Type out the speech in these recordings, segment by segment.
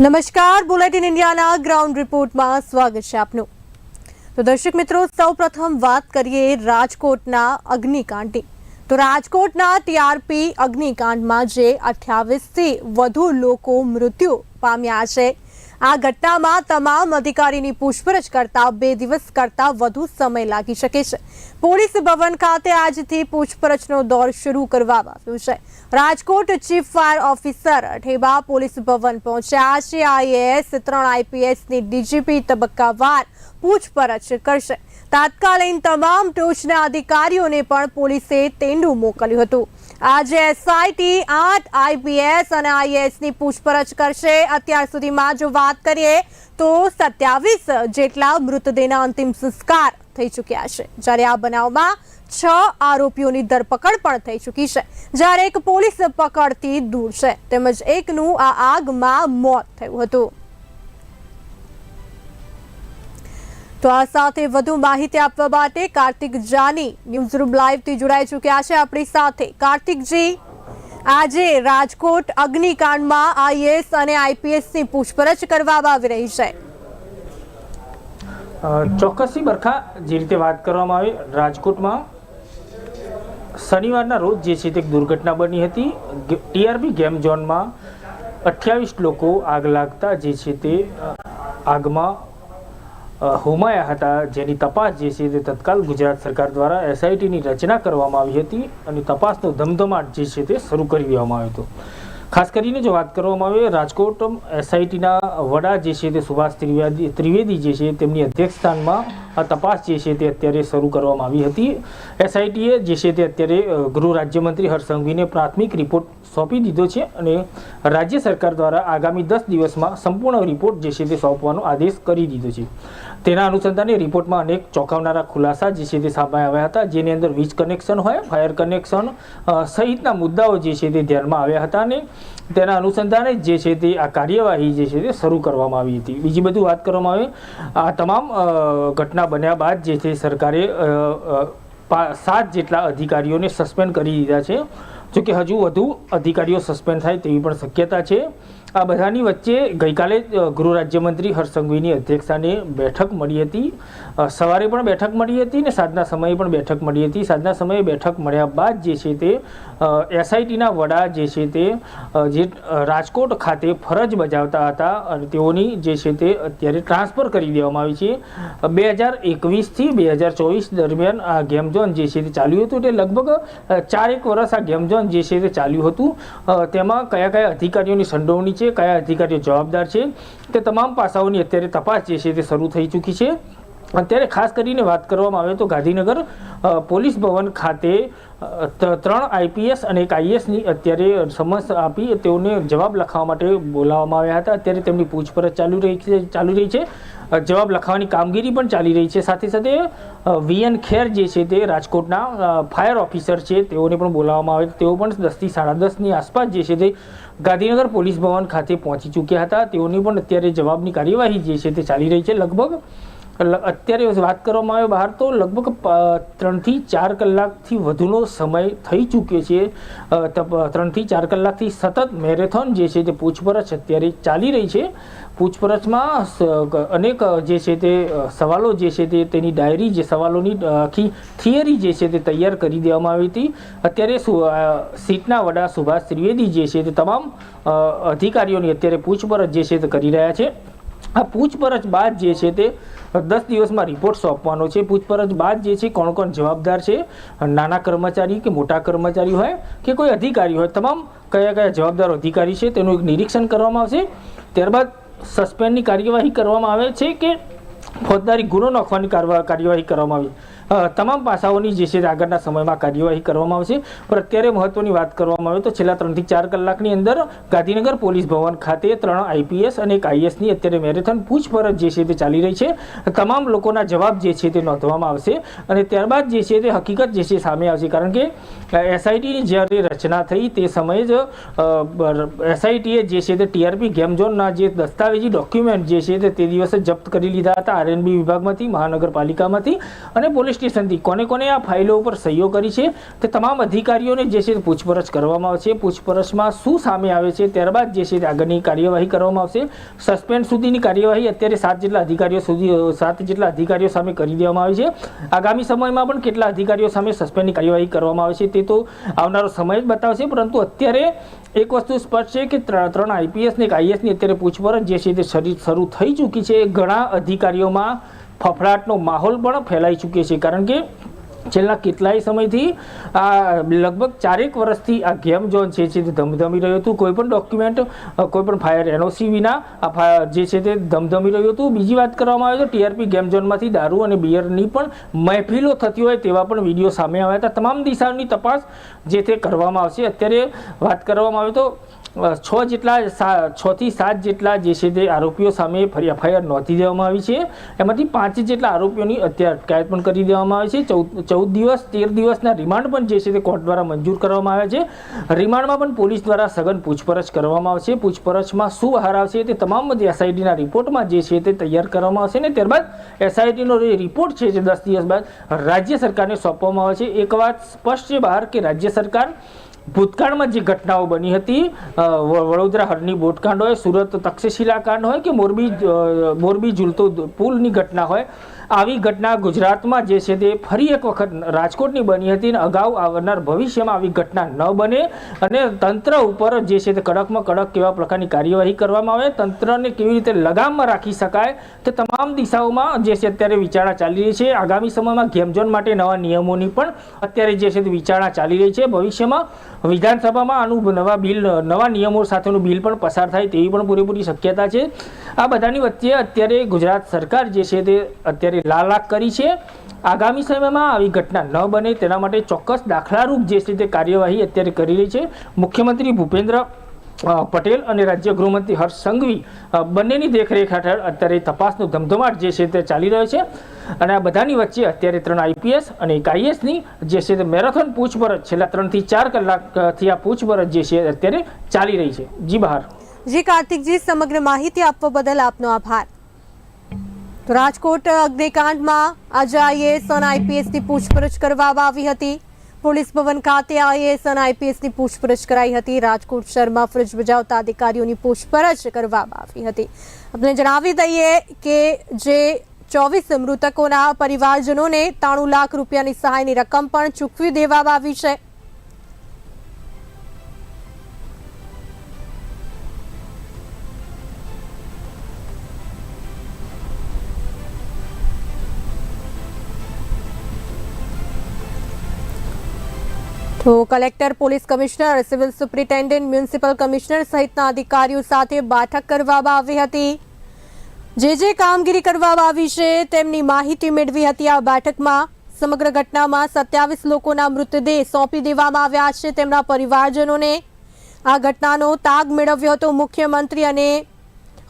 નમસ્કાર, બુલેટિન ઇન્ડિયાના ગ્રાઉન્ડ રિપોર્ટમાં સ્વાગત છે આપનું. તો દર્શક મિત્રો, સૌપ્રથમ વાત કરીએ રાજકોટના અગ્નિકાંડની. તો રાજકોટના ટીઆરપી અગ્નિકાંડમાં જે અઠ્યાવીસથી વધુ લોકો મૃત્યુ પામ્યા છે. આ ઘટનામાં તમામ અધિકારીની પૂછપરછ કરતા બે દિવસ કરતા વધુ સમય લાગી શકે છે. પોલીસ ભવન ખાતે આજથી પૂછપરછનો દોર શરૂ કરવામાં આવ્યો છે. Rajkot chief fire officer Theba police ભવન પહોંચ્યા છે. આઈએએસ ત્રણ આઈપીએસની ડીજીપી તબક્કાવાર પૂછપરછ કરશે. તાત્કાલિન તમામ ટોચના અધિકારીઓને પણ પોલીસે તેંડું મોકલ્યું હતું. આજે એસઆઈટી આઠ આઈપીએસ અને આઈએએસની પૂછપરછ કરશે. અત્યાર સુધીમાં જો વાત કરીએ તો સત્યાવીસ જેટલા મૃતદેહના અંતિમ સંસ્કાર થઈ ચૂક્યા છે. જ્યારે આ બનાવમાં છ આરોપીઓની ધરપકડ પણ થઈ ચૂકી છે. જ્યારે એક પોલીસ પકડથી દૂર છે. તેમજ એકનું આ આગમાં મોત થયું હતું. તો આ સાથે વધુ માહિતી આપવા માટે કાર્તિક જાની ન્યૂઝરૂમ લાઈવથી જોડાઈ ચૂક્યા છે. આપણી સાથે કાર્તિકજી આજે રાજકોટ અગ્નિકાંડમાં આઈએએસ અને આઈપીએસની પૂછપરછ કરવામાં આવી રહી છે. ચોક્કસી બરખા, જે રીતે વાત કરવામાં આવી, રાજકોટમાં શનિવારના રોજ જે છે તે દુર્ઘટના બની હતી. ટીઆરબી ગેમ ઝોનમાં અઠ્યાવીસ લોકો આગ લાગતા જે છે તે આગમાં હોમાયા હતા, જેની તપાસ જે છે તે તત્કાલ ગુજરાત સરકાર દ્વારા એસઆઈટીની રચના કરવામાં આવી હતી અને તપાસનો ધમધમાટ જે છે તે શરૂ કરી દેવામાં આવ્યો હતો. ખાસ કરીને જો વાત કરવામાં આવે રાજકોટ એસઆઈટીના વડા જે છે તે સુભાષ ત્રિવેદી ત્રિવેદી જે છે તેમની અધ્યક્ષસ્થાનમાં આ તપાસ જે છે તે અત્યારે શરૂ કરવામાં આવી હતી. એસઆઈટીએ જે છે તે અત્યારે ગૃહ રાજ્યમંત્રી હર્ષ સંઘવીને પ્રાથમિક રિપોર્ટ સોંપી દીધો છે અને રાજ્ય સરકાર દ્વારા આગામી દસ દિવસમાં સંપૂર્ણ રિપોર્ટ જે છે તે સોંપવાનો આદેશ કરી દીધો છે. તેના અનુસંધાને રિપોર્ટમાં અનેક ચોંકાવનારા ખુલાસા જે છે તે સામે આવ્યા હતા, જેની અંદર વીજ કનેક્શન હોય, ફાયર કનેક્શન સહિતના મુદ્દાઓ જે છે તે ધ્યાનમાં આવ્યા હતા અને તેના અનુસંધાને જ છે તે આ કાર્યવાહી જે છે તે શરૂ કરવામાં આવી હતી. બીજી બધું વાત કરવામાં આવે, આ તમામ ઘટના બન્યા બાદ જે છે સરકારે સાત જેટલા અધિકારીઓને સસ્પેન્ડ કરી દીધા છે. જોકે હજુ વધુ અધિકારીઓ સસ્પેન્ડ થાય તેવી પણ શક્યતા છે. આ બધાની વચ્ચે ગઈકાલે ગૃહ રાજ્યમંત્રી હર્ષસંઘવીની અધ્યક્ષાને બેઠક મળી હતી. સવારે પણ બેઠક મળી હતી ને સાંજના સમયે પણ બેઠક મળી હતી. સાંજના સમયે બેઠક મળ્યા બાદ જે છે તે એસઆઈટીના વડા જે છે તે જે રાજકોટ ખાતે ફરજ બજાવતા હતા અને તેઓની જે છે તે અત્યારે ટ્રાન્સફર કરી દેવામાં આવી છે. બે હજાર એકવીસથી બે હજાર ચોવીસ દરમિયાન આ ગેમ ઝોન જે છે તે ચાલ્યું હતું. તે લગભગ ચારેક વર્ષ આ ગેમ ઝોન જે છે તે ચાલ્યું હતું. તેમાં કયા કયા અધિકારીઓની સંડોવણી છે, કયા અધિકારીઓ જવાબદાર છે, તે તમામ પાસાઓની અત્યારે તપાસ જે છે તે શરૂ થઈ ચૂકી છે. અત્યારે ખાસ કરીને વાત કરવામાં આવે તો ગાંધીનગર પોલીસ ભવન ખાતે ત્રણ આઈપીએસ અને એક આઈએસની અત્યારે સમજ આપી તેઓને જવાબ લખાવવા માટે બોલાવવામાં આવ્યા હતા. અત્યારે તેમની પૂછપરછ ચાલુ રહી છે, ચાલુ રહી છે. જવાબ લખાવવાની કામગીરી પણ ચાલી રહી છે. સાથે સાથે વીએન ખેર જે છે તે રાજકોટના ફાયર ઓફિસર છે, તેઓને પણ બોલાવવામાં આવે તેઓ પણ દસથી સાડા દસની આસપાસ જે છે તે ગાંધીનગર પોલીસ ભવન ખાતે પહોંચી ચૂક્યા હતા. તેઓની પણ અત્યારે જવાબની કાર્યવાહી જે છે તે ચાલી રહી છે. લગભગ અત્યારે વાત કરવામાં આવે બહાર તો લગભગ ત્રણથી ચાર કલાકથી વધુનો સમય થઈ ચૂક્યો છે. ત્રણથી ચાર કલાકથી સતત મેરેથોન જે છે તે પૂછપરછ અત્યારે ચાલી રહી છે. પૂછપરછમાં અનેક જે છે તે સવાલો જે છે તે તેની ડાયરી જે સવાલોની આખી થિયરી જે છે તે તૈયાર કરી દેવામાં આવી હતી. અત્યારે સીટના વડા સુભાષ ત્રિવેદી જે છે તે તમામ અધિકારીઓની અત્યારે પૂછપરછ જે છે તે કરી રહ્યા છે. આ પૂછપરછ બાદ જે છે તે દસ દિવસમાં રિપોર્ટ સોંપવાનો છે. પૂછપરછ બાદ જે છે કોણ કોણ જવાબદાર છે? નાના કર્મચારી કે મોટા કર્મચારી હોય કે કોઈ અધિકારી હોય? તમામ કયા કયા જવાબદાર અધિકારી છે? તેનું એક નિરીક્ષણ કરવામાં આવશે. ત્યારબાદ સસ્પેન્ડની કાર્યવાહી કરવામાં આવે છે કે ફોજદારી ગુનો નાખવાની કાર્યવાહી કરવામાં આવી? તમામ પાસાઓની જે છે આગળના સમયમાં કાર્યવાહી કરવામાં આવશે. પણ અત્યારે મહત્વની વાત કરવામાં આવે તો છેલ્લા ત્રણથી ચાર કલાકની અંદર ગાંધીનગર પોલીસ ભવન ખાતે ત્રણ આઈપીએસ અને એક આઈએસની અત્યારે મેરેથોન પૂછપરછ જે છે તે ચાલી રહી છે. તમામ લોકોના જવાબ જે છે તે નોંધવામાં આવશે અને ત્યારબાદ જે છે તે હકીકત જે છે સામે આવશે. કારણ કે એસઆઈટીની જ્યારે રચના થઈ તે સમયે જ એસઆઈટીએ જે છે તે ટીઆરપી ગેમ ઝોનના જે દસ્તાવેજી ડોક્યુમેન્ટ જે છે તે દિવસે જપ્ત કરી લીધા હતા. આરએનબી વિભાગમાંથી, મહાનગરપાલિકામાંથી અને પોલીસ સ્ટેશનથી કોને કોને આ ફાઇલો ઉપર સહીઓ કરી છે? તે તમામ અધિકારીઓને જે છે પૂછપરછ કરવામાં આવશે. પૂછપરછમાં શું સામે આવે છે? ત્યારબાદ જે છે આગળની કાર્યવાહી કરવામાં આવશે. સસ્પેન્ડ સુધીની કાર્યવાહી અત્યારે સાત જેટલા અધિકારીઓ સુધી, સાત જેટલા અધિકારીઓ સામે કરી દેવામાં આવી છે. આગામી સમયમાં પણ કેટલા અધિકારીઓ સામે સસ્પેન્ડની કાર્યવાહી કરવામાં આવે છે તે તો આવનારો સમય જ બતાવશે. પરંતુ અત્યારે એક વસ્તુ સ્પષ્ટ છે કે ત્રણ આઈપીએસ ને એક આઈએસની અત્યારે પૂછપરછ જે છે તે શરૂ થઈ ચૂકી છે. ઘણા અધિકારીઓમાં ફફડાટનો માહોલ પણ ફેલાઈ ચૂક્યો છે, કારણ કે છેલ્લા કેટલાય સમયથી આ લગભગ ચારેક વર્ષથી આ ગેમ ઝોન છે તે ધમધમી રહ્યું હતું. કોઈ પણ ડોક્યુમેન્ટ કોઈ પણ ફાયર એનઓસી વિના આ જે છે તે ધમધમી રહ્યું હતું. બીજી વાત કરવામાં આવે તો ટીઆરપી ગેમ ઝોનમાંથી દારૂ અને બિયરની પણ મહેફિલો થતી હોય તેવા પણ વીડિયો સામે આવ્યા હતા. તમામ દિશાની તપાસ જે તે કરવામાં આવશે. અત્યારે વાત કરવામાં આવે તો છ જેટલા સા- છ થી સાત જેટલા જે છે તે આરોપીઓ સામે ફરી એફઆઈઆર નોંધી દેવામાં આવી છે. એમાંથી પાંચ જેટલા આરોપીઓની અત્યારે અટકાયત પણ કરી દેવામાં આવી છે. ચૌદ ચૌદ દિવસ, તેર દિવસના રિમાન્ડ પણ જે છે તે કોર્ટ દ્વારા મંજૂર કરવામાં આવ્યા છે. રિમાન્ડમાં પણ પોલીસ દ્વારા સઘન પૂછપરછ કરવામાં આવશે. પૂછપરછમાં શું બહાર આવશે તે તમામ બધી એસઆઈટીના રિપોર્ટમાં જે છે તે તૈયાર કરવામાં આવશે ને ત્યારબાદ એસઆઈટીનો રિપોર્ટ છે જે દસ દિવસ બાદ રાજ્ય સરકારને સોંપવામાં આવે છે. એક વાત સ્પષ્ટ છે બહાર કે રાજ્ય સરકાર ભૂતકાળમાં જે ઘટનાઓ બની હતી વડોદરા હરની બોટકાંડ હોય, સુરત તક્ષશિલા કાંડ હોય કે મોરબી મોરબી ઝૂલતો પુલની ઘટના હોય આવી ઘટના ગુજરાતમાં જે છે તે ફરી એક વખત રાજકોટની બની હતી અને અગાઉ આવનાર ભવિષ્યમાં આવી ઘટના ન બને અને તંત્ર ઉપર જે છે તે કડકમાં કડક કેવા પ્રકારની કાર્યવાહી કરવામાં આવે, તંત્રને કેવી રીતે લગામમાં રાખી શકાય, તે તમામ દિશાઓમાં જે છે અત્યારે વિચારણા ચાલી રહી છે. આગામી સમયમાં ગેમઝોન માટે નવા નિયમોની પણ અત્યારે જે છે તે વિચારણા ચાલી રહી છે. ભવિષ્યમાં વિધાનસભામાં આનું નવા બિલ, નવા નિયમો સાથેનું બિલ પણ પસાર થાય તેવી પણ પૂરેપૂરી શક્યતા છે. આ બધાની વચ્ચે અત્યારે ગુજરાત સરકાર જે છે તે અત્યારે લાલાક કરી છે. આગામી સમયમાં આવી ઘટના ન બને તેના માટે ચોક્કસ દાખલારૂપ જે રીતે કાર્યવાહી અત્યારે કરી રહી છે, મુખ્યમંત્રી ભૂપેન્દ્ર પટેલ અને રાજ્ય ગૃહમંત્રી હર્ષ સંઘવી બંનેની દેખરેખ હેઠળ અત્યારે તપાસનો ધમધમાટ જે છે તે ચાલી રહ્યો છે. અને આ બધાની વચ્ચે અત્યારે ત્રણ આઈપીએસ અને એક આઈએસની જે છે તે મેરેથોન પૂછપરછ, છેલ્લા ત્રણથી ચાર કલાકથી આ પૂછપરછ જે છે અત્યારે ચાલી રહી છે. જી બહાર. જી કાર્તિકજી, સમગ્ર માહિતી આપવા બદલ આપનો આભાર. તો રાજકોટ અગ્નિકાંડમાં આજે આઈએએસ અને આઈપીએસની પૂછપરછ કરવામાં આવી હતી. પોલીસ ભવન ખાતે આઈએએસ અને આઈપીએસની પૂછપરછ કરાઈ હતી. રાજકોટ શહેરમાં ફરજ બજાવતા અધિકારીઓની પૂછપરછ કરવામાં આવી હતી. આપણે જણાવી દઈએ કે જે ચોવીસ મૃતકોના પરિવારજનોને ત્રાણું લાખ રૂપિયાની સહાયની રકમ પણ ચૂકવી દેવામાં આવી છે. તો collector, police commissioner, civil superintendent, municipal commissioner સહિતના અધિકારીઓ સાથે બેઠક કરવામાં આવી હતી. જે જે કામગીરી કરવામાં આવી છે તેમની માહિતી મેળવી હતી. આ બેઠકમાં સમગ્ર ઘટનામાં સત્યાવીસ લોકોના મૃતદેહ સોંપી દેવામાં આવ્યા છે. તેમના પરિવારજનોને આ ઘટનાનો તાગ મેળવ્યો હતો. મુખ્યમંત્રી અને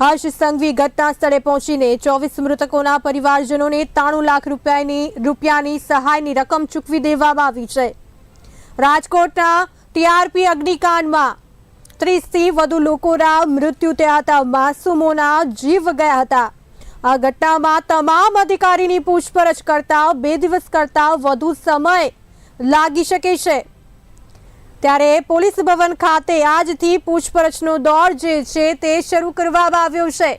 હર્ષ સંઘવી ઘટના સ્થળે પહોંચીને ચોવીસ મૃતકોના પરિવારજનોને ત્રાણું લાખ રૂપિયાની રૂપિયાની સહાયની રકમ ચૂકવી દેવામાં આવી છે. રાજકોટના ટીઆરપી અગ્નિકાંડમાં ત્રીસથી વધુ લોકોના મૃત્યુ થયા હતા. માસૂમોના જીવ ગયા હતા. આ ઘટનામાં તમામ અધિકારીની પૂછપરછ કરતા, બે દિવસ કરતા વધુ સમય લાગી શકે છે. ત્યારે પોલીસ ભવન ખાતે આજથી પૂછપરછનો દોર જે છે તે શરૂ કરવામાં આવ્યો છે.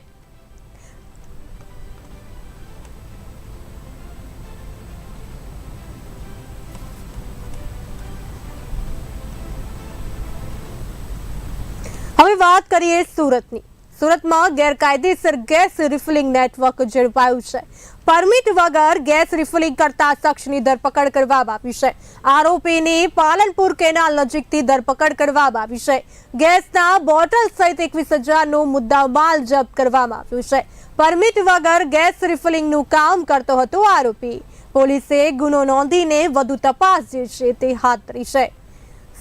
હવે વાત કરીએ સુરતની. સુરતમાં ગેરકાયદેસર ગેસ રિફિલિંગ નેટવર્ક ઝડપાયું છે. પરમિટ વગર ગેસ રિફિલિંગ કરતા શખ્સની ધરપકડ કરવામાં આવી છે. આરોપીની પાલનપુર કેનાલ નજીકથી ધરપકડ કરવામાં આવી છે. ગેસના બોટલ સહિત એકવીસ હજારનો મુદ્દા માલ જપ્ત કરવામાં આવ્યો છે. પરમિટ વગર ગેસ રિફિલિંગનું કામ કરતો હતો આરોપી. પોલીસે ગુનો નોંધીને વધુ તપાસ જે છે તે હાથ ધરી છે.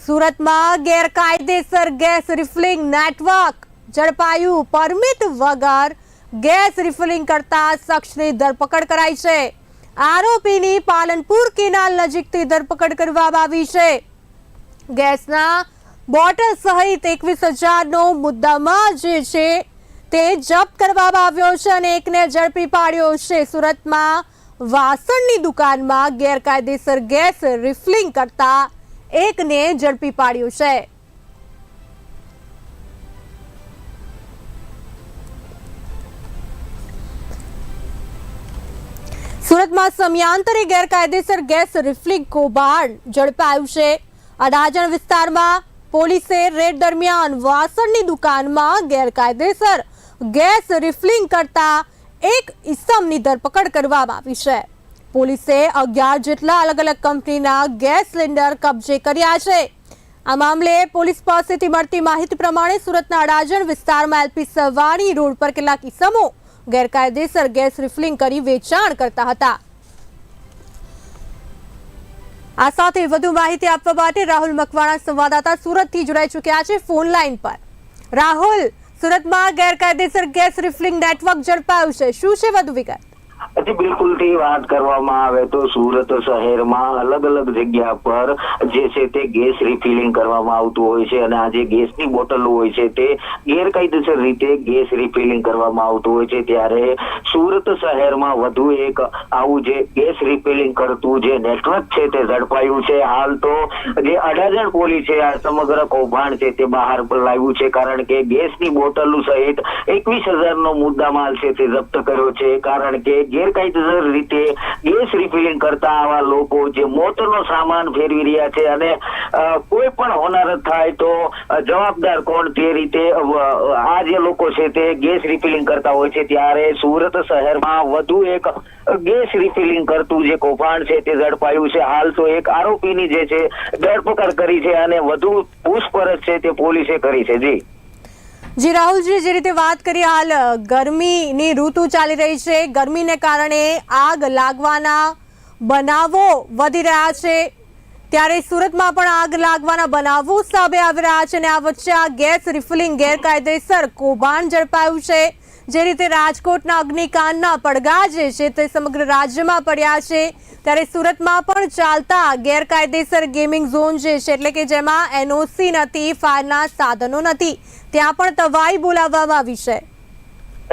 સુરતમાં ગેરકાયદેસર ગેસ રિફિલિંગ નેટવર્ક. ઝડપાયું પરમિટ વગર ગેસ રિફિલિંગ કરતા શખ્સની ધરપકડ કરાઈ છે. આરોપીની પાલનપુર કેનાલ નજીકથી ધરપકડ કરવામાં આવી છે. ગેસના બોટલ સહિત એકવીસ હજારનો મુદ્દામાં જે છે તે જપ્ત કરવામાં આવ્યો છે અને એકને ઝડપી પાડ્યો છે. સુરતમાં વાસણની દુકાનમાં ગેરકાયદેસર ગેસ રિફિલિંગ કરતા એકને ઝડપી પાડ્યો છે. સુરતમાં સમયાંતરે ગેરકાયદેસર ગેસ રિફલિંગ કૌભાંડ ઝડપાયું છે. અડાજણ વિસ્તારમાં પોલીસે રેડ દરમિયાન વાસણની દુકાનમાં ગેરકાયદેસર ગેસ રિફિલિંગ કરતા એક ઇસમની ધરપકડ કરવામાં આવી છે. પોલીસે અગિયાર જેટલા અલગ અલગ કંપનીના ગેસ સિલિન્ડર કબજે કર્યા છે. આ મામલે પોલીસ પાસેથી મળતી માહિતી પ્રમાણે સુરતના અડાજણ વિસ્તારમાં એલપી સવાણી રોડ પર કેટલાક ઇસમો ગેરકાયદેસર ગેસ રિફિલિંગ કરી વેચાણ કરતા હતા. આ સાથે વધુ માહિતી આપવા માટે રાહુલ મકવાણા સંવાદદાતા સુરતથી જોડાઈ ચૂક્યા છે ફોન લાઈન પર. રાહુલ, સુરતમાં ગેરકાયદેસર ગેસ રિફિલિંગ નેટવર્ક ઝડપાયું છે. શું છે વધુ વિગત? હજી બિલકુલથી વાત કરવામાં આવે તો સુરત શહેરમાં અલગ અલગ જગ્યા પર જે છે તે ગેસ રિફિલિંગ કરવામાં આવતું હોય છે અને આ જે ગેસની બોટલો હોય છે તે ગેરકાયદેસર રીતે ગેસ રિફિલિંગ કરવામાં આવતું હોય છે. ત્યારે સુરત શહેરમાં વધુ એક આવું જે ગેસ રિફિલિંગ કરતું જે નેટવર્ક છે તે ઝડપાયું છે. હાલ તો જે અડાજણ પોલીસે આ સમગ્ર કૌભાંડ છે તે બહાર લાવ્યું છે કારણ કે ગેસની બોટલો સહિત એકવીસ હજારનો મુદ્દામાલ છે તે જપ્ત કર્યો છે. કારણ કે ગેરકાયદેસર રીતે ગેસ રિફિલિંગ કરતા આવા લોકો જે મોતનો સામાન ફેરવી રહ્યા છે અને કોઈ પણ હોનારત થાય તો જવાબદાર કોણ તે રીતે આ જે લોકો છે તે ગેસ રિફિલિંગ કરતા હોય છે ત્યારે સુરત શહેરમાં વધુ એક ગેસ રિફિલિંગ કરતું જે કૌભાંડ છે તે ઝડપાયું છે. હાલ તો એક આરોપીની જે છે ધરપકડ કરી છે અને વધુ પૂછપરછ છે તે પોલીસે કરી છે. જી. જી, રાહુલજી, જે રીતે વાત કરી, હાલ ગરમીની ઋતુ ચાલી રહી છે. ગરમીને કારણે આગ લાગવાના બનાવો વધી રહ્યા છે. ત્યારે સુરતમાં પણ આગ લાગવાના બનાવો સામે આવી રહ્યા છે અને આ વચ્ચે આ ગેસ રિફિલિંગ ગેરકાયદેસર કૌભાંડ ઝડપાયું છે. જે રીતે રાજકોટના અગ્નિકાંડના પડઘા જે છે તે સમગ્ર રાજ્યમાં પડ્યા છે, ત્યારે સુરતમાં પણ ચાલતા ગેરકાયદેસર ગેમિંગ ઝોન જે છે એટલે કે જેમાં એનઓસી નથી, ફાયરના સાધનો નથી, ત્યાં પણ તવાઈ બોલાવવામાં આવી છે.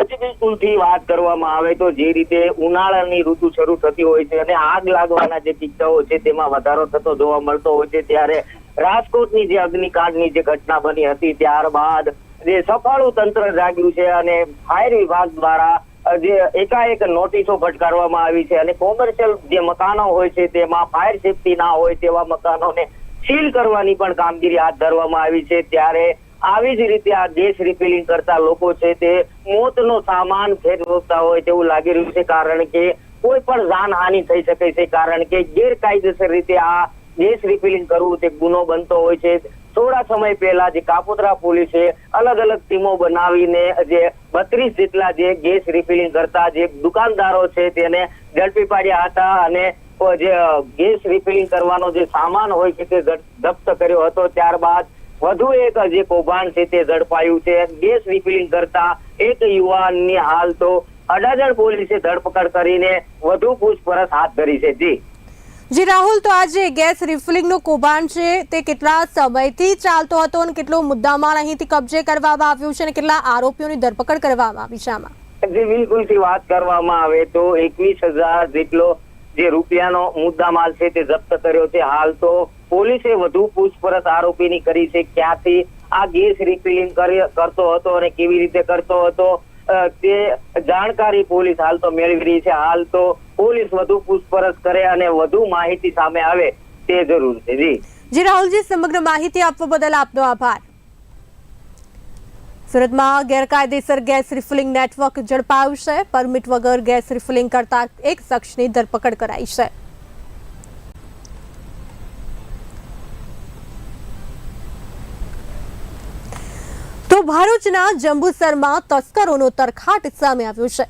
હજી બિલકુલથી વાત કરવામાં આવે તો જે રીતે ઉનાળાની ઋતુ શરૂ થતી હોય છે અને આગ લાગવાના જે કિસ્સાઓ છે તેમાં વધારો થતો જોવા મળતો હોય છે, ત્યારે રાજકોટની જે અગ્નિકાંડની જે ઘટના બની હતી, ત્યારબાદ જે સફાળું તંત્ર જાગ્યું છે અને ફાયર વિભાગ દ્વારા જે એકાએક નોટિસો ફટકારવામાં આવી છે અને કોમર્શિયલ જે મકાનો હોય છે તેમાં ફાયર સેફટી ના હોય તેવા મકાનોને સીલ કરવાની પણ કામગીરી હાથ ધરવામાં આવી છે. ત્યારે આવી જ રીતે આ ગેસ રિફિલિંગ કરતા લોકો છે તે મોતનો સામાન ફેરવતા હોય તેવું લાગી રહ્યું છે. કારણ કે કોઈ પણ જાનહાનિ થઈ શકે છે. કારણ કે ગેરકાયદેસર રીતે આ ગેસ રિફિલિંગ કરવું તે ગુનો બનતો હોય છે. થોડા સમય પહેલા જે કાપોદ્રા પોલીસે અલગ અલગ ટીમો બનાવીને જે બત્રીસ જેટલા જે ગેસ રિફિલિંગ કરતા જે દુકાનદારો છે તેને ઝડપી પાડ્યા હતા અને જે ગેસ રિફિલિંગ કરવાનો જે સામાન હોય છે તે જપ્ત કર્યો હતો. ત્યારબાદ વધુ એક જે કૌભાંડ છે તે ઝડપાયું છે. ગેસ રિફિલિંગ કરતા એક યુવાનની હાલ તો અડાજણ પોલીસે ધરપકડ કરીને વધુ પૂછપરછ હાથ ધરી છે. જી. જી, રાહુલ, તો આજે ગેસ રિફિલિંગનો કૌભાંડ છે. તે કેટલા સમયથી ચાલતો હતો અને કેટલો મુદ્દામાલ અહીંથી કબજે કરવામાં આવ્યું છે અને કેટલા આરોપીઓની ધરપકડ કરવામાં આવી છે આમાં? જી, બિલકુલથી વાત કરવામાં આવે તો એકવીસ હજાર જેટલો જે રૂપિયાનો મુદ્દામાલ છે તે જપ્ત કર્યો છે. હાલ તો પોલીસે વધુ પૂછપરછ આરોપીની કરી છે. ક્યાંથી આ ગેસ રિફિલિંગ કરતો હતો અને કેવી રીતે કરતો હતો? તે જાણકારી પોલીસ હાલ તો મેળવી રહી છે. હાલ તો પોલીસ વધુ પૂછપરછ કરે અને વધુ માહિતી સામે આવે તે જરૂર છે. જી. જી, રાહુલજી, સમગ્ર માહિતી આપવા બદલ આપનો આભાર. સુરતમાં ગેરકાયદેસર ગેસ રિફિલિંગ નેટવર્ક ઝડપાયું છે પરમિટ વગર ગેસ રિફિલિંગ કરતા એક શખ્સની ધરપકડ કરાઈ છે. તો ભરૂચના જંબુસરમાં તસ્કરોનો તરખાટ સામે આવ્યો છે.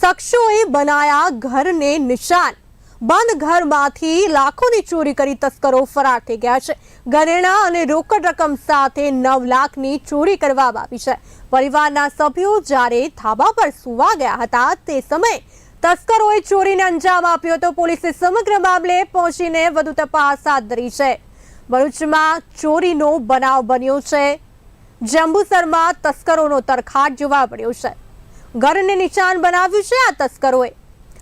શખ્સોએ બનાયા ઘરને નિશાન. બંધ ઘરમાંથી લાખોની ચોરી કરી તસ્કરો ફરાર થઈ ગયા છે. ઘરેણા અને રોકડ રકમ સાથે નવ લાખની ચોરી કરવામાં આવી છે. પરિવારના સભ્યો જ્યારે ધાબા પર સુવા ગયા હતા તે સમયે તસ્કરોએ ચોરીને અંજામ આપ્યો હતો. પોલીસે સમગ્ર મામલે પહોંચીને વધુ તપાસ હાથ ધરી છે. ભરૂચમાં ચોરીનો બનાવ બન્યો છે. જંબુસરમાં તસ્કરોનો તરખાટ જોવા મળ્યો છે. ઘરને નિશાન બનાવ્યું છે આ તસ્કરોએ.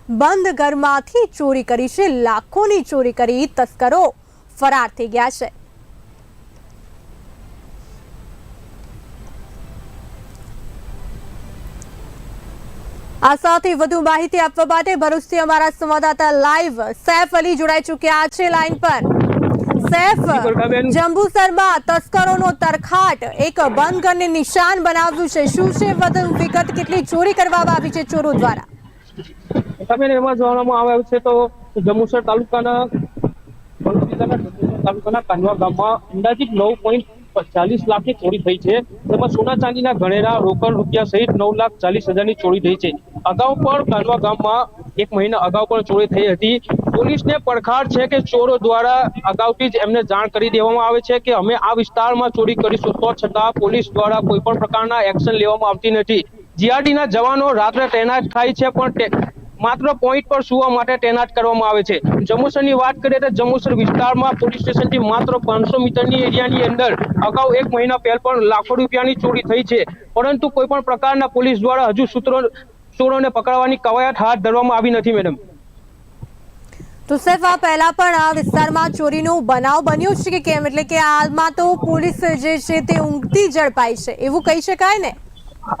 બંધ ઘરમાંથી ચોરી કરી છે, લાખોની ચોરી કરી તસ્કરો. ફરાર થઈ ગયા છે. આ સાથે વધુ માહિતી આપવા માટે ભરૂચથી અમારા સંવાદદાતા લાઈવ સૈફ અલી જોડાઈ ચૂક્યા છે લાઈન પર. સૈફ. જંબુસરમાં તસ્કરોનો તરખાટ. એક બંધ ઘરને નિશાન બનાવ્યું છે. શું છે? વધુ વિગત કેટલી ચોરી કરવામાં આવી છે ચોરો દ્વારા? તમે એમાં જોવામાં આવ્યું છે તો જંબુસર તાલુકાના તાલુકાના કાનવા ગામમાં અંદાજિત નવ પોઈન્ટ ચાલીસ લાખની ચોરી થઈ છે. તેમાં સોના ચાંદીના ગણેરા રોકડ રૂપિયા સહિત નવ લાખ ચાલીસ હજારની ચોરી થઈ છે. અગાઉ પણ કાનવા ગામમાં એક મહિના અગાઉ પણ ચોરી થઈ હતી. પોલીસને પડખાર છે કે ચોરો દ્વારા અગાઉથી જ એમને જાણ કરી દેવામાં આવે છે કે અમે આ વિસ્તારમાં ચોરી કરીશું. તો છતાં પોલીસ દ્વારા કોઈ પણ પ્રકારના એક્શન લેવામાં આવતી નથી. જીઆરડીના જવાનો રાત્રે તૈનાત થાય છે પણ માત્ર પોઈન્ટ પર સુવા માટે તૈનાત કરવામાં આવે છે. જમુસરની વાત કરીએ તો જમુસર વિસ્તારમાં પોલીસ સ્ટેશનથી માત્ર પાંચસો મીટરની એરિયાની અંદર અગાઉ એક મહિના પહેલ પણ લાખો રૂપિયાની ચોરી થઈ છે. પરંતુ કોઈ પણ પ્રકારના પોલીસ દ્વારા હજુ સૂત્રો ચોરોને પકડવાની કવાયત હાથ ધરવામાં આવી નથી મેડમ. તો સૈફ આ પહેલા પણ આ વિસ્તારમાં ચોરીનો બનાવ બન્યો છે કે કેમ? એટલે કે હાલમાં તો પોલીસ જે છે તે ઊંઘતી ઝડપાઈ છે. એવું કહી શકાય ને?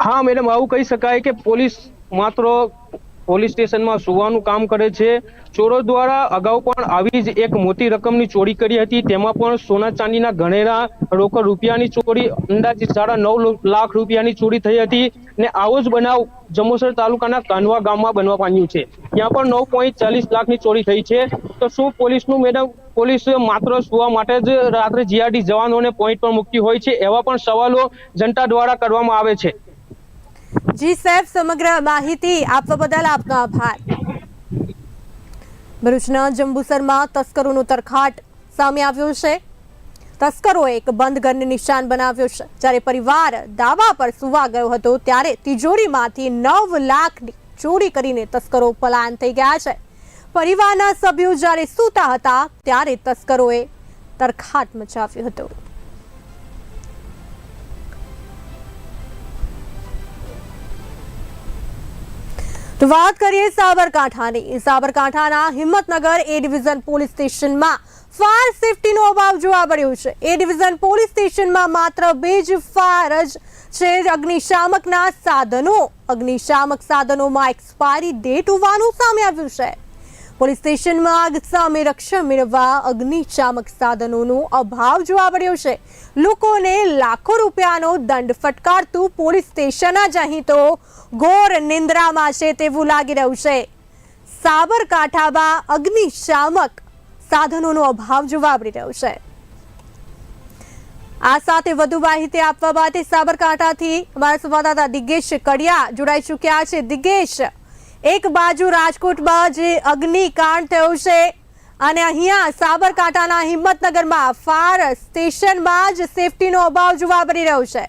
હા મેડમ આવું કહી શકાય કે પોલીસ માત્ર પોલીસ સ્ટેશનમાં સુવાનું કામ કરે છે. ચોરો દ્વારા અગાઉ પણ આવી જ એક મોટી રકમની ચોરી કરી હતી. તેમાં પણ સોના ચાંદીના ગણેરા રોકડ રૂપિયાની ચોરી અંદાજે સાડા નવ લાખ રૂપિયાની ચોરી થઈ હતી ને આવો જ બનાવ જંબુસર તાલુકાના કાનવા ગામમાં બનવા પામ્યું છે. ત્યાં પણ નવ પોઈન્ટ ચાલીસ લાખની ચોરી થઈ છે. તો શું પોલીસનું મેડમ, પોલીસ માત્ર સુવા માટે જ રાત્રે જીઆરડી જવાનોને પોઈન્ટ પર મૂકતી હોય છે? એવા પણ સવાલો જનતા દ્વારા કરવામાં આવે છે. જી સાહેબ, સમગ્ર માહિતી આપવા બદલ આપનો આભાર. ભરૂચના જંબુસરમાં તસ્કરોનો તરખાટ સામે આવ્યો છે. તસ્કરોએ એક બંધ ઘરને નિશાન બનાવ્યો છે. જ્યારે પરિવાર દાવા પર સુવા ગયો હતો, ત્યારે તિજોરીમાંથી નવ લાખની ચોરી કરીને તસ્કરો પલાયન થઈ ગયા છે. પરિવારના સભ્યો જ્યારે સૂતા હતા, ત્યારે તસ્કરોએ તરખાટ મચાવ્યો હતો. તો વાત કરીએ સાબરકાંઠાની. સાબરકાંઠાના હિંમતનગર એ ડિવિઝન પોલીસ સ્ટેશનમાં ફાયર સેફટીનો અભાવ જોવા મળ્યો છે. એ ડિવિઝન પોલીસ સ્ટેશનમાં માત્ર બે જ ફાયર જ છે. અગ્નિશામકના સાધનો, અગ્નિશામક સાધનોમાં એક્સપાયરી ડેટ હોવાનું સામે આવ્યું છે. પોલીસ સ્ટેશનમાં આગ સામે રક્ષણ મેળવવા અગ્નિશામક સાધનોનો અભાવ જોવા મળ્યો છે. લોકોને લાખો રૂપિયાનો દંડ ફટકારતું પોલીસ સ્ટેશન જ અહીં તો ઘોર નિંદ્રામાં છે તેવું લાગી રહ્યું છે. સાબરકાંઠામાં અગ્નિશામક સાધનોનો અભાવ જોવા મળી રહ્યો છે. આ સાથે વધુ માહિતી આપવા માટે સાબરકાંઠાથી અમારા સંવાદદાતા દિગેશ કડિયા જોડાઈ ચૂક્યા છે. દિગેશ એક બાજુ રાજકોટમાં જે અગ્નિકાંડ થયો છે અને અહીંયા સાબરકાંઠાના હિંમતનગરમાં ફાયર સ્ટેશનમાં જ સેફટીનો અભાવ જોવા મળી રહ્યો છે.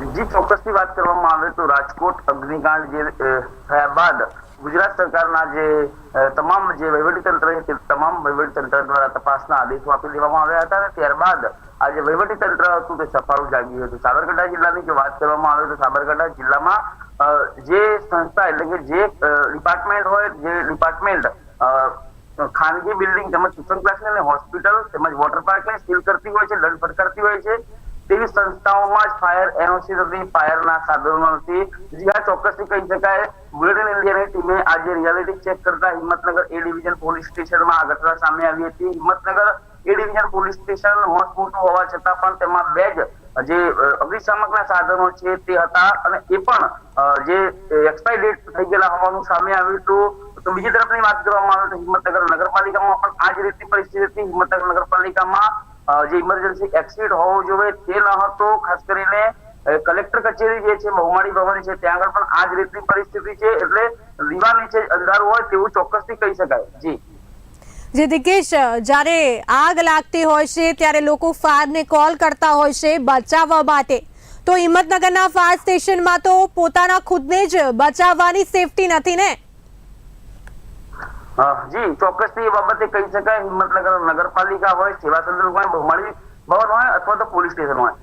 જી, ચોક્કસથી વાત કરવામાં આવે તો રાજકોટ અગ્નિકાંડ જે થયા બાદ ગુજરાત સરકારના જે તમામ જે વહીવટીતંત્ર તે તમામ વહીવટીતંત્ર દ્વારા તપાસના આદેશો આપી દેવામાં આવ્યા હતા અને ત્યારબાદ આ જે વહીવટીતંત્ર હતું તે સફાળું જાગ્યું હતું. સાબરકાંઠા જિલ્લાની જો વાત કરવામાં આવે તો સાબરકાંઠા જિલ્લામાં જે સંસ્થા એટલે કે જે ડિપાર્ટમેન્ટ હોય, જે ડિપાર્ટમેન્ટ ખાનગી બિલ્ડિંગ તેમજ ટ્યુશન ક્લાસ અને હોસ્પિટલ તેમજ વોટર પાર્કને સીલ કરતી હોય છે, દંડ ફટકારતી હોય છે તેવી સંસ્થાઓમાં જ ફાયર એનઓસી નથી ફાયરના સાધનો નથી. જી આ ચોક્કસથી કહી શકાય બુલેટિન ઇન્ડિયાની ટીમે આજે રિયાલિટી ચેક કરતા હિંમતનગર એ ડિવિઝન પોલીસ સ્ટેશનમાં આ ઘટના સામે આવી હતી. Himmatnagar A division police station મોટું હોવા છતાં પણ તેમાં બે જ, જે અગ્નિશામક અગ્નિશામકના સાધનો છે તે હતા અને એ પણ જે એક્સપાયર ડેટ થઈ ગયેલા હોવાનું સામે આવ્યું હતું. તો બીજી તરફની વાત કરવામાં આવે તો હિંમતનગર નગરપાલિકામાં પણ આ જ રીતની પરિસ્થિતિ હતી. હિંમતનગર નગરપાલિકામાં જે ઇમરજન્સી એક્સિડ હોવો જોઈએ તે ન હતો. ખાસ કરીને કલેક્ટર કચેરી જે છે બહુમાળી ભવન છે, ત્યાં આગળ પણ આ જ રીતની પરિસ્થિતિ છે. એટલે દીવા નીચે અંધારું હોય તેવું ચોક્કસથી કહી શકાય. જી. જે દિકેશ જ્યારે આગ લાગતી હોય છે, ત્યારે લોકો ફાયરને કોલ કરતા હોય છે બચાવવા માટે. તો હિંમતનગરના ફાયર સ્ટેશનમાં તો પોતાના ખુદને જ બચાવવાની સેફટી નથી ને? જી ચોક્કસથી એ બાબતે કહી શકાય. હિંમતનગર નગરપાલિકા હોય, સેવા સદન હોય, બહુમાળી ભવન હોય અથવા તો પોલીસ સ્ટેશન હોય.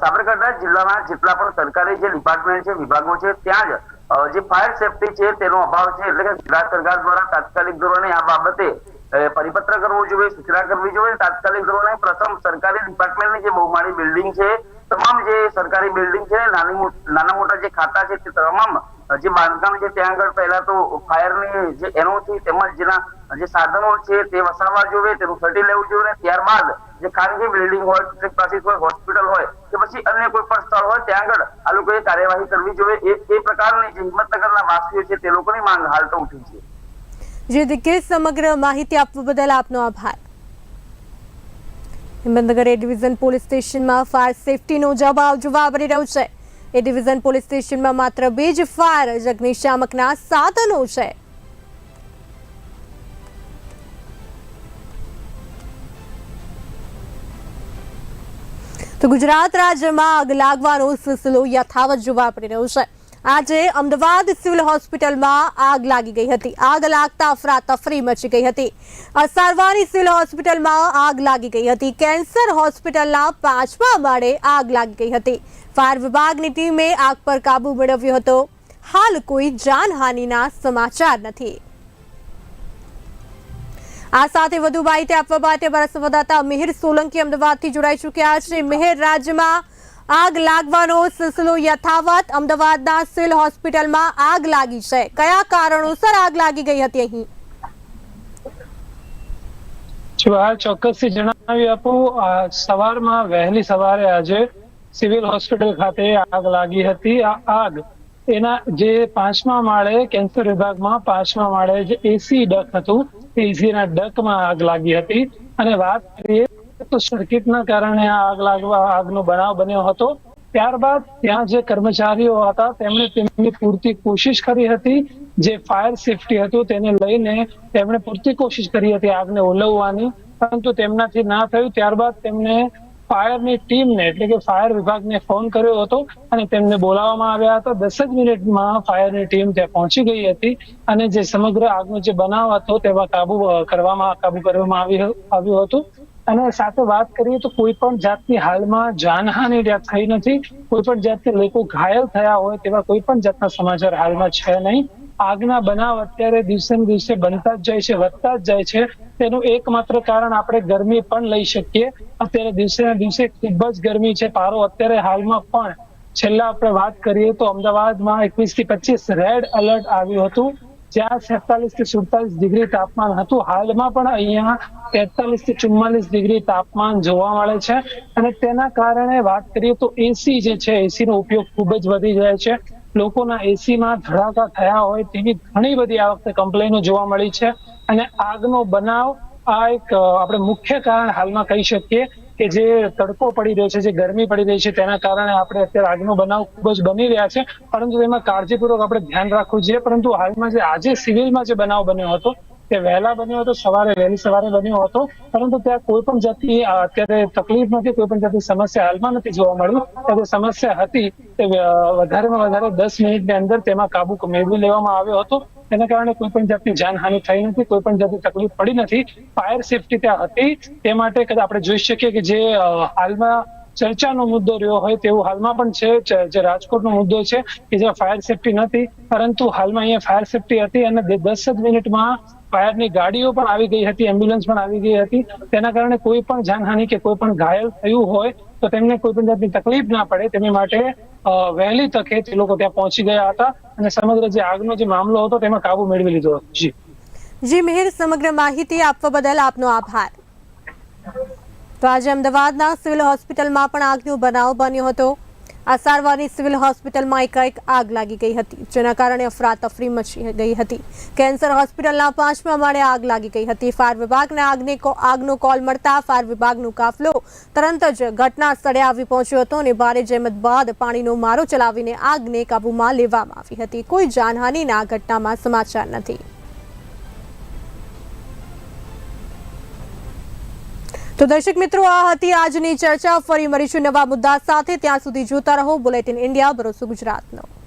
સાબરકાંઠા જિલ્લાના જેટલા પણ સરકારી જે ડિપાર્ટમેન્ટ છે, વિભાગો છે, ત્યાં જ જે ફાયર સેફટી છે, તેનો અભાવ છે. એટલે કે ગુજરાત સરકાર દ્વારા તાત્કાલિક ધોરણે આ બાબતે પરિપત્ર કરવો જોઈએ, સૂચના કરવી જોઈએ. તાત્કાલિક ધોરણે પ્રથમ સરકારી ડિપાર્ટમેન્ટની જે બહુમાળી બિલ્ડિંગ છે, તમામ જે સરકારી બિલ્ડિંગ છે, નાની નાના મોટા જે ખાતા છે, તે તમામ જે બાંધકામ છે, ત્યાં આગળ પહેલા તો ફાયરની જે એનઓસી તેમજ જેના જે સાધનો છે, તે વસાવવા જોઈએ, તેનું સર્ટી લેવું જોઈએ, અને ત્યારબાદ જે ખાનગી બિલ્ડિંગ હોય પ્રાથમિક હોય હોસ્પિટલ હોય, કે પછી અન્ય કોઈ પણ સ્થળ હોય, ત્યાં આગળ આ લોકોએ કાર્યવાહી કરવી જોઈએ. એ પ્રકારની જે હિંમતનગરના વાસીઓ છે, તે લોકોની માંગ હાલ તો ઉઠી છે. જે સમગ્ર માહિતી આપવા બદલ આપનો આભાર. હિંમતનગર એ ડિવિઝન પોલીસ સ્ટેશનમાં ફાયર સેફટીનો જવાબ જોવા મળી રહ્યો છે. એ ડિવિઝન પોલીસ સ્ટેશનમાં માત્ર બે જ ફાયર અગ્નિશામકના સાધનો છે. તો ગુજરાત રાજ્યમાં આગ લાગવાનો સિલસિલો યથાવત જોવા મળી રહ્યો છે. આજે અમદાવાદ સિવિલ હોસ્પિટલમાં આગ લાગી ગઈ હતી. આગ લાગતા અફરાતફરી મચી ગઈ હતી. અસારવાની સિવિલ હોસ્પિટલમાં આગ લાગી ગઈ હતી. કેન્સર હોસ્પિટલના પાંચમા માળે આગ લાગી ગઈ હતી. ફાયર વિભાગની ટીમે આગ પર કાબુ મેળવ્યો હતો. હાલ કોઈ જાનહાનિના સમાચાર નથી. આ સાથે વધુ માહિતી આપવા માટે અમારા સંવાદદાતા મિહિર સોલંકી અમદાવાદથી જોડાઈ ચૂક્યા છે. મિહિર, રાજ્યમાં આગ લાગવાનો સિલસિલો યથાવત. અમદાવાદના સિલ હોસ્પિટલમાં આગ લાગી છે. કયા કારણોસર આગ લાગી ગઈ હતી અહીં? જો આ ચોક્કસથી જણાવી આપું સવારમાં વહેલી સવારે આજે સિવિલ હોસ્પિટલ ખાતે આગ લાગી હતી. આ આગ એના જે પાંચમા માળે, કેન્સર વિભાગમાં પાંચમા માળે જે એસી ડક હતું એસી ના ડકમાં આગ લાગી હતી. અને વાત કરીએ તો સર્કિટના કારણે આ આગ લાગવા, આગનો બનાવ બન્યો હતો. ત્યારબાદ ત્યાં જે કર્મચારીઓ હતા, તેમણે તેમની પૂરતી કોશિશ કરી હતી. જે ફાયર સેફટી હતું, તેને લઈને તેમણે પૂરતી કોશિશ કરી હતી આગને ઓલવવાની. પરંતુ તેમનાથી ના થયું. ત્યારબાદ તેમને ફાયરની ટીમને, એટલે કે ફાયર વિભાગને ફોન કર્યો હતો અને તેમને બોલાવવામાં આવ્યા હતા. દસ જ મિનિટમાં ફાયરની ટીમ ત્યાં પહોંચી ગઈ હતી અને જે સમગ્ર આગનો જે બનાવ હતો, તેમાં કાબુ કરવામાં કાબુ કરવામાં આવ્યું આવ્યું હતું. અને સાથે વાત કરીએ તો કોઈ પણ જાતની હાલમાં જાનહાનિ થઈ નથી. કોઈ પણ જાતની લોકો ઘાયલ થયા હોય તેવા કોઈ પણ જાતના સમાચાર હાલમાં છે નહીં. આગના બનાવ અત્યારે દિવસે ને દિવસે બનતા જ જાય છે, વધતા જ જાય છે. તેનું એકમાત્ર કારણ આપણે ગરમી પણ લઈ શકીએ. અત્યારે દિવસે ને દિવસે ખૂબ જ ગરમી છે. પારો અત્યારે હાલમાં પણ, છેલ્લા આપણે વાત કરીએ તો અમદાવાદમાં એકવીસથી પચીસ રેડ એલર્ટ આવ્યું હતું. જ્યાં છેતાલીસથી સુડતાલીસ ડિગ્રી તાપમાન હતું. હાલમાં પણ અહીંયા તેતાલીસથી ચુમ્માલીસ ડિગ્રી તાપમાન જોવા મળે છે. અને તેના કારણે વાત કરીએ તો એસી જે છે એસી નો ઉપયોગ ખૂબ જ વધી જાય છે. લોકોના એસીમાં ધડાકા થયા હોય તેવી ઘણી બધી આ વખતે કમ્પ્લેનો જોવા મળી છે. અને આગનો બનાવ આ એક આપણે મુખ્ય કારણ હાલમાં કહી શકીએ કે જે તડકો પડી રહ્યો છે, જે ગરમી પડી રહી છે, તેના કારણે આપણે અત્યારે આગનો બનાવ ખૂબ જ બની રહ્યા છે. પરંતુ તેમાં કાળજીપૂર્વક આપણે ધ્યાન રાખવું જોઈએ. પરંતુ હાલમાં જે આજે સિવિલમાં જે બનાવ બન્યો હતો, તે વહેલા બન્યો હતો, સવારે, વહેલી સવારે બન્યો હતો. પરંતુ ત્યાં કોઈ પણ જાતની અત્યારે તકલીફ નથી, કોઈ પણ જાતની સમસ્યા હાલમાં નથી જોવા મળ્યું ત્યાં જે સમસ્યા હતી, તે વધારેમાં વધારે દસ મિનિટની અંદર તેમાં કાબુ મેળવી લેવામાં આવ્યો હતો. તેના કારણે કોઈ પણ જાતની જાનહાનિ થઈ નથી, કોઈ પણ જાતની તકલીફ પડી નથી. ફાયર સેફટી ત્યાં હતી. તે માટે કદાચ આપણે જોઈ શકીએ કે જે હાલમાં ચર્ચાનો મુદ્દો રહ્યો હોય તેવું હાલમાં પણ છે જે રાજકોટનો મુદ્દો છે કે જ્યાં ફાયર સેફટી નથી. પરંતુ હાલમાં અહીંયા ફાયર સેફટી હતી અને દસ જ મિનિટમાં ફાયરની ગાડીઓ પણ આવી ગઈ હતી એમ્બ્યુલન્સ પણ આવી ગઈ હતી. તેના કારણે કોઈ પણ જાનહાનિ કે કોઈ પણ ઘાયલ થયું હોય તો તેમને કોઈ પણ જાતની તકલીફ ના પડે. તેની માટે વહેલી તકે તે લોકો ત્યાં પહોંચી ગયા હતા અને સમગ્ર જે આગનો જે મામલો હતો તેમાં કાબુ મેળવી લીધો. જી. જી, મિહિર, સમગ્ર માહિતી આપવા બદલ આપનો આભાર. તો આજે અમદાવાદના સિવિલ હોસ્પિટલમાં પણ આગનો બનાવ બન્યો હતો. આ સારવારની સિવિલ હોસ્પિટલમાં એકાએક આગ લાગી ગઈ હતી, જેના કારણે અફરાતફરી મચી ગઈ હતી. કેન્સર હોસ્પિટલના પાંચમા માળે આગ લાગી ગઈ હતી. ફાયર વિભાગને આગને આગનો કોલ મળતા ફાયર વિભાગનો કાફલો તરત જ ઘટના સ્થળે આવી પહોંચ્યો હતો અને ભારે જહેમત બાદ પાણીનો મારો ચલાવીને આગને કાબૂમાં લેવામાં આવી હતી. કોઈ જાનહાનિના આ ઘટનામાં સમાચાર નથી. તો દર્શક મિત્રો, આ હતી આજની ચર્ચા. ફરી મળીશું નવા મુદ્દા સાથે. ત્યાં સુધી જોતા રહો. બુલેટિન ઇન્ડિયા ભરોસો ગુજરાતનો.